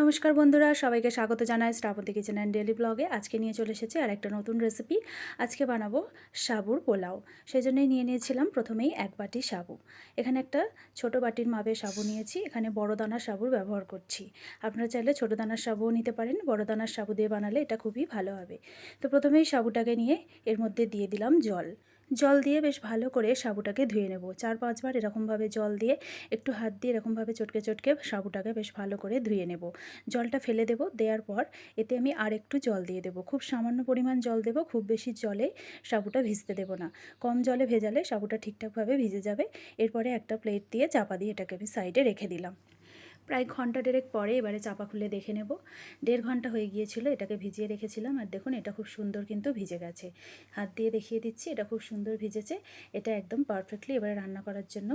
নমস্কার বন্ধুরা, সবাইকে স্বাগত জানাই শ্রাবন্তী কিচেন অ্যান্ড ডেলি ব্লগে আজকে নিয়ে চলে এসেছি আর একটা নতুন রেসিপি আজকে বানাবো সাবুর পোলাও। সেই জন্যই নিয়ে নিয়েছিলাম প্রথমেই এক বাটি সাবু। এখানে একটা ছোট বাটির মাপে সাবু নিয়েছি। এখানে বড় দানার সাবুর ব্যবহার করছি। আপনারা চাইলে ছোট দানার সাবুও নিতে পারেন। বড় দানার সাবু দিয়ে বানালে এটা খুবই ভালো হবে। তো প্রথমেই সাবুটাকে নিয়ে এর মধ্যে দিয়ে দিলাম জল। জল দিয়ে বেশ ভালো করে সাবুটাকে ধুয়ে নেব। চার পাঁচবার এরকমভাবে জল দিয়ে একটু হাত দিয়ে এরকমভাবে চটকে চটকে সাবুটাকে বেশ ভালো করে ধুয়ে নেব। জলটা ফেলে দেব, দেওয়ার পর এতে আমি আর একটু জল দিয়ে দেবো। খুব সামান্য পরিমাণ জল দেব, খুব বেশি জলে সাবুটা ভিজতে দেবো না। কম জলে ভেজালে সাবুটা ঠিকঠাকভাবে ভিজে যাবে। এরপরে একটা প্লেট দিয়ে চাপা দিয়ে এটাকে আমি সাইডে রেখে দিলাম। প্রায় ঘণ্টা দেড়েক পরে এবারে চাপা খুলে দেখে নেব। দেড় ঘণ্টা হয়ে গিয়েছিল, এটাকে ভিজিয়ে রেখেছিলাম। আর দেখুন, এটা খুব সুন্দর কিন্তু ভিজে গেছে। হাত দিয়ে দেখিয়ে দিচ্ছি, এটা খুব সুন্দর ভিজেছে। এটা একদম পারফেক্টলি এবারে রান্না করার জন্য।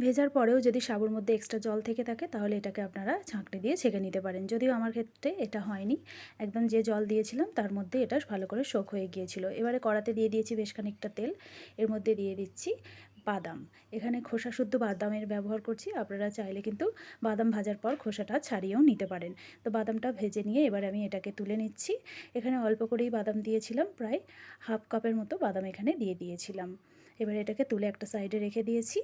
ভেজার পরেও যদি সাবুর মধ্যে এক্সট্রা জল থেকে থাকে, তাহলে এটাকে আপনারা ছাঁকনি দিয়ে ছেঁকে নিতে পারেন। যদিও আমার ক্ষেত্রে এটা হয়নি। একদম যে জল দিয়েছিলাম, তার মধ্যে এটা ভালো করে শোক হয়ে গিয়েছিল। এবারে কড়াতে দিয়ে দিয়েছি বেশ খানিকটা তেল। এর মধ্যে দিয়ে দিচ্ছি বাদাম। এখানে খোসা শুদ্ধ বাদামের ব্যবহার করছি। আপনারা চাইলে কিন্তু বাদাম ভাজার পর খোসাটা ছাড়িয়েও নিতে পারেন। তো বাদামটা ভেজে নিয়ে এবার আমি এটাকে তুলে নিচ্ছি। এখানে অল্প করেই বাদাম দিয়েছিলাম, প্রায় হাফ কাপের মতো বাদাম এখানে দিয়ে দিয়েছিলাম। এবার এটাকে তুলে একটা সাইডে রেখে দিয়েছি।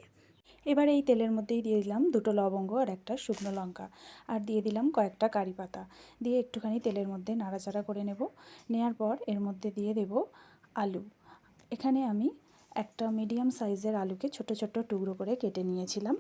এবার এই তেলের মধ্যেই দিয়ে দিলাম দুটো লবঙ্গ আর একটা শুকনো লঙ্কা। আর দিয়ে দিলাম কয়েকটা কারি পাতা। দিয়ে একটুখানি তেলের মধ্যে নাড়াচাড়া করে নেব। নেওয়ার পর এর মধ্যে দিয়ে দেব আলু। এখানে আমি একটা মিডিয়াম সাইজের আলুকে ছোট ছোট টুকরো করে কেটে নিয়েছিলাম।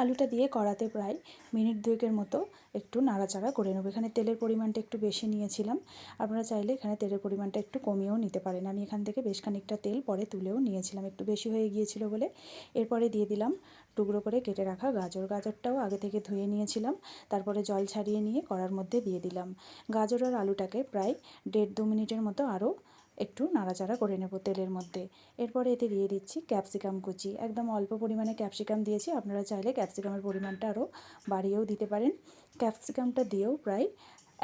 আলুটা দিয়ে কড়াতে প্রায় মিনিট দুয়েকের মতো একটু নাড়াচাড়া করে নেব। এখানে তেলের পরিমাণটা একটু বেশি নিয়েছিলাম। আপনারা চাইলে এখানে তেলের পরিমাণটা একটু কমিয়েও নিতে পারেন। আমি এখান থেকে বেশ খানিকটা তেল পরে তুলেও নিয়েছিলাম। একটু বেশি হয়ে গিয়েছিল বলে। এরপরে দিয়ে দিলাম টুকরো করে কেটে রাখা গাজর। গাজরটাও আগে থেকে ধুয়ে নিয়েছিলাম। তারপরে জল ছাড়িয়ে নিয়ে কড়ার মধ্যে দিয়ে দিলাম। গাজর আর আলুটাকে প্রায় দেড় দু মিনিটের মতো আরও একটু নাড়াচাড়া করে নেব তেলের মধ্যে। এরপরে এতে দিয়ে দিচ্ছি ক্যাপসিকাম কুচি। একদম অল্প পরিমাণে ক্যাপসিকাম দিয়েছি। আপনারা চাইলে ক্যাপসিকামের পরিমাণটা আরও বাড়িয়েও দিতে পারেন। ক্যাপসিকামটা দিয়েও প্রায়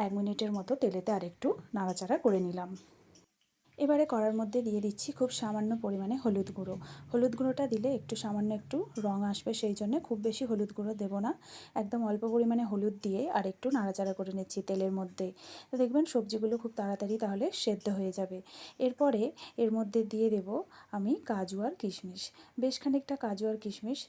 এক মিনিটের মতো তেলেতে আরেকটু নাড়াচাড়া করে নিলাম। এবারে কড়ার মধ্যে দিয়ে দিচ্ছি খুব সামান্য পরিমাণে হলুদ গুঁড়ো। হলুদ গুঁড়োটা দিলে একটু সামান্য একটু রং আসবে, সেই জন্য খুব বেশি হলুদ গুঁড়ো দেবো না। একদম অল্প পরিমাণে হলুদ দিয়ে আর একটু নাড়াচাড়া করে নিচ্ছি তেলের মধ্যে। তো দেখবেন সবজিগুলো খুব তাড়াতাড়ি তাহলে সেদ্ধ হয়ে যাবে। এরপরে এর মধ্যে দিয়ে দেব আমি কাজু আর কিশমিশ। বেশ খানিকটা কাজু আর কিশমিশ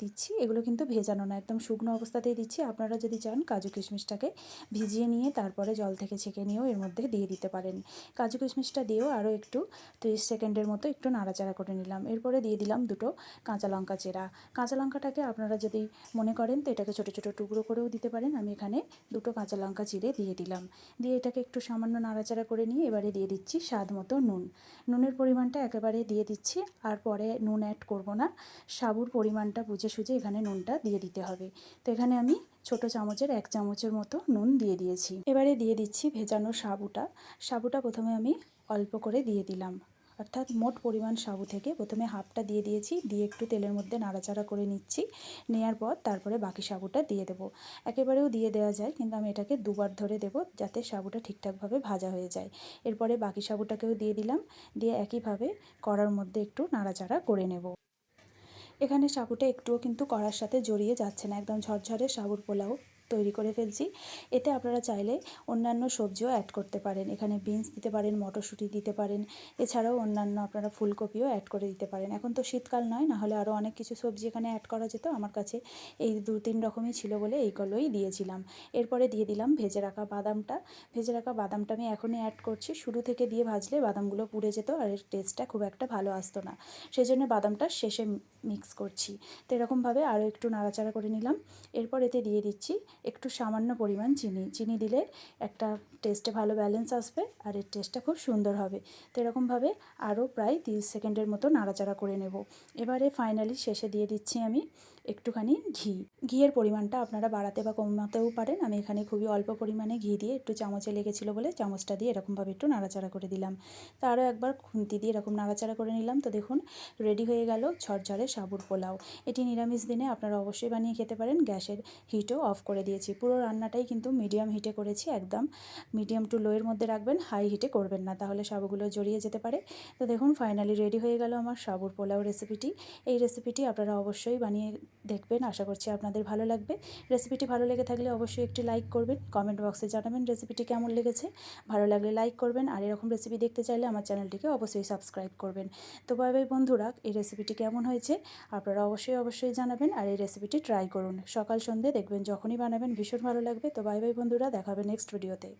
দিচ্ছি, এগুলো কিন্তু ভেজানো না, একদম শুকনো অবস্থাতেই দিচ্ছি। আপনারা যদি চান কাজু কিশমিশটাকে ভিজিয়ে নিয়ে তারপরে জল থেকে ছেঁকে নিয়েও এর মধ্যে দিয়ে দিতে পারেন। কাজু কিশমিশটা দিয়েও আরও একটু ত্রিশ সেকেন্ডের মতো একটু নাড়াচাড়া করে নিলাম। এরপরে দিয়ে দিলাম দুটো কাঁচা লঙ্কা চেরা। কাঁচা লঙ্কাটাকে আপনারা যদি মনে করেন তো এটাকে ছোটো ছোটো টুকরো করেও দিতে পারেন। আমি এখানে দুটো কাঁচা লঙ্কা চিরে দিয়ে দিলাম। দিয়ে এটাকে একটু সামান্য নাড়াচাড়া করে নিয়ে এবারে দিয়ে দিচ্ছি স্বাদ মতো নুন। নুনের পরিমাণটা একেবারে দিয়ে দিচ্ছি, আর পরে নুন অ্যাড করব না। সাবুর পরিমাণটা বুঝে সুঝে এখানে নুনটা দিয়ে দিতে হবে। তো এখানে আমি ছোট চামচের এক চামচের মতো নুন দিয়ে দিয়েছি। এবারে দিয়ে দিচ্ছি ভেজানো সাবুটা। সাবুটা প্রথমে আমি অল্প করে দিয়ে দিলাম। অর্থাৎ মোট পরিমাণ সাবু থেকে প্রথমে হাফটা দিয়ে দিয়েছি। দিয়ে একটু তেলের মধ্যে নাড়াচাড়া করে নিচ্ছি। নেওয়ার পর তারপরে বাকি সাবুটা দিয়ে দেবো। একেবারেও দিয়ে দেওয়া যায়, কিন্তু আমি এটাকে দুবার ধরে দেব যাতে সাবুটা ঠিকঠাকভাবে ভাজা হয়ে যায়। এরপরে বাকি সাবুটাকেও দিয়ে দিলাম। দিয়ে একইভাবে কড়ার মধ্যে একটু নাড়াচাড়া করে নেব। এখানে সাবুটা একটুও কিন্তু কড়ার সাথে জড়িয়ে যাচ্ছে না একদম ঝরঝরে সাবুর পোলাও। তৈরি করে ফেলছি। এতে আপনারা চাইলে অন্যান্য সবজিও অ্যাড করতে পারেন। এখানে বিনস দিতে পারেন, মটরশুঁটি দিতে পারেন। এছাড়াও অন্যান্য আপনারা ফুলকপিও অ্যাড করে দিতে পারেন। এখন তো শীতকাল নয় না হলে আরও অনেক কিছু সবজি এখানে অ্যাড করা যেত। আমার কাছে এই দু তিন রকমই ছিল বলে এইগুলোই দিয়েছিলাম। এরপরে দিয়ে দিলাম ভেজে রাখা বাদামটা। ভেজে রাখা বাদামটা আমি এখনই অ্যাড করছি। শুরু থেকে দিয়ে ভাজলে বাদামগুলো পুড়ে যেত আর এর টেস্টটা খুব একটা ভালো আসতো না। সেই জন্য বাদামটা শেষে মিক্স করছি। তো এরকমভাবে আরও একটু নাড়াচাড়া করে নিলাম। এরপর এতে দিয়ে দিচ্ছি একটু সামান্য পরিমাণ চিনি চিনি দিলে একটা টেস্টে ভালো ব্যালেন্স আসবে আর এর টেস্টটা খুব সুন্দর হবে। তো এরকমভাবে আরও প্রায় তিরিশ সেকেন্ডের মতো নাড়াচাড়া করে নেব। এবারে ফাইনালি শেষে দিয়ে দিচ্ছি আমি একটুখানি ঘি। ঘিয়ের পরিমাণটা আপনারা বাড়াতে বা কমাতেও পারেন। আমি এখানে খুবই অল্প পরিমাণে ঘি দিয়ে একটু চামচে লেগেছিলো বলে চামচটা দিয়ে এরকমভাবে একটু নাড়াচাড়া করে দিলাম। তো আরও একবার খুন্তি দিয়ে এরকম নাড়াচাড়া করে নিলাম। তো দেখুন, রেডি হয়ে গেল ঝরঝরে সাবুর পোলাও। এটি নিরামিষ দিনে আপনারা অবশ্যই বানিয়ে খেতে পারেন। গ্যাসের হিটও অফ করে দিয়েছি। পুরো রান্নাটাই কিন্তু মিডিয়াম হিটে করেছি একদম। মিডিয়াম টু লোয়ের মধ্যে রাখবেন, হাই হিটে করবেন না। তাহলে সাবুগুলো জড়িয়ে যেতে পারে। তো দেখুন, ফাইনালি রেডি হয়ে গেল আমার সাবুর পোলাও রেসিপিটি। এই রেসিপিটি আপনারা অবশ্যই বানিয়ে দেখবেন, আশা করছি আপনাদের ভালো লাগবে। রেসিপিটি ভালো লেগে থাকলে অবশ্যই একটি লাইক করবেন, কমেন্ট বক্সে জানাবেন রেসিপিটি কেমন লেগেছে। ভালো লাগলে লাইক করবেন, আর এরকম রেসিপি দেখতে চাইলে আমার চ্যানেলটিকে অবশ্যই সাবস্ক্রাইব করবেন। তো বাই বাই বন্ধুরা, এই রেসিপিটি কেমন হয়েছে আপনারা অবশ্যই অবশ্যই জানাবেন, আর এই রেসিপিটি ট্রাই করুন। সকাল সন্ধে দেখবেন যখনই বানাবেন ভীষণ ভালো লাগবে। তো বাই বাই বন্ধুরা, দেখাবে নেক্সট ভিডিওতে